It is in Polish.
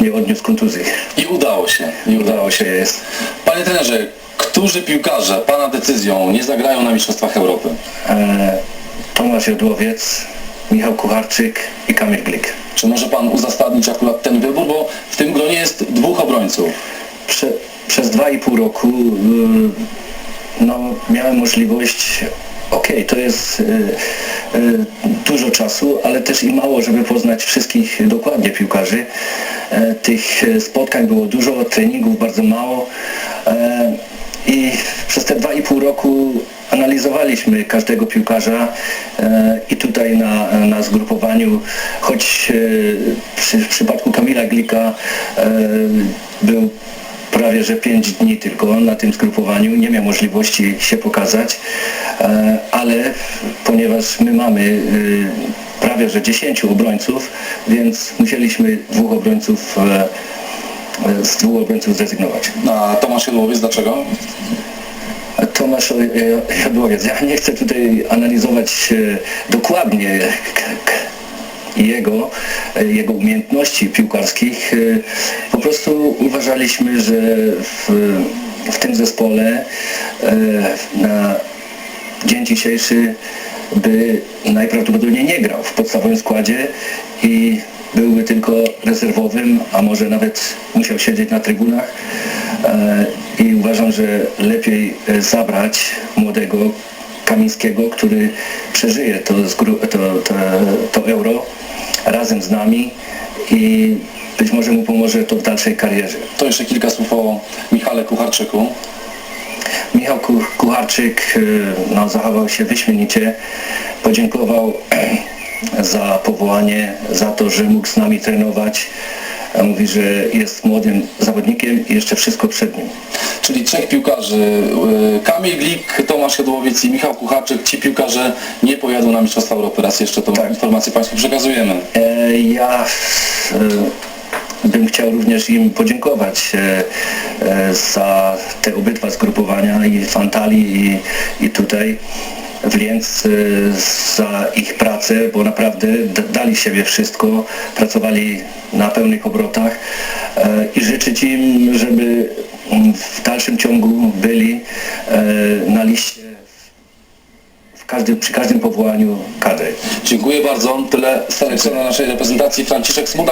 Nie odniósł kontuzji. I udało się. I udało się. jest. Panie trenerze, którzy piłkarze Pana decyzją nie zagrają na Mistrzostwach Europy? E, Tomasz Jodłowiec, Michał Kucharczyk i Kamil Glik. Czy może Pan uzasadnić akurat ten wybór, bo w tym gronie jest dwóch obrońców. Prze, przez dwa i pół roku y, no, miałem możliwość, okej, to jest y, y, dużo czasu, ale też i mało, żeby poznać wszystkich dokładnie piłkarzy. E, tych e, spotkań było dużo, treningów bardzo mało. E, i przez te dwa i pół roku analizowaliśmy każdego piłkarza i tutaj na, na zgrupowaniu, choć przy, w przypadku Kamila Glika był prawie że 5 dni tylko na tym zgrupowaniu, nie miał możliwości się pokazać, ale ponieważ my mamy prawie że 10 obrońców, więc musieliśmy dwóch obrońców e, e, z dwóch obrońców zrezygnować. A Tomasz Jodłowiec dlaczego? Tomasz e, Jadłowiec, ja nie chcę tutaj analizować dokładnie jego, jego umiejętności piłkarskich. Po prostu uważaliśmy, że w, w tym zespole na dzień dzisiejszy by najprawdopodobniej nie grał w podstawowym składzie i byłby tylko rezerwowym, a może nawet musiał siedzieć na trybunach. E, I uważam, że lepiej e, zabrać młodego Kamińskiego, który przeżyje to, to, to, to euro razem z nami i być może mu pomoże to w dalszej karierze. To jeszcze kilka słów o Michale Kucharczyku. Michał Ku- Kucharczyk y, no, zachował się wyśmienicie, podziękował za powołanie, za to, że mógł z nami trenować. A Mówi, że jest młodym zawodnikiem i jeszcze wszystko przed nim. Czyli trzech piłkarzy. y, Kamil Glik, Tomasz Jodłowiec i Michał Kucharczyk. Ci piłkarze nie pojadą na Mistrzostwa Europy. Raz jeszcze tą informację Państwu przekazujemy. E, Ja e, bym chciał również im podziękować e, e, za te obydwa zgrupowania i w Antalii i, i tutaj w Lienc e, za ich pracę, bo naprawdę dali siebie wszystko, pracowali na pełnych obrotach i życzyć im, żeby w dalszym ciągu byli na liście w każdym, przy każdym powołaniu kadry. Dziękuję bardzo. Tyle z selekcjonu naszej reprezentacji. Franciszek Smuda.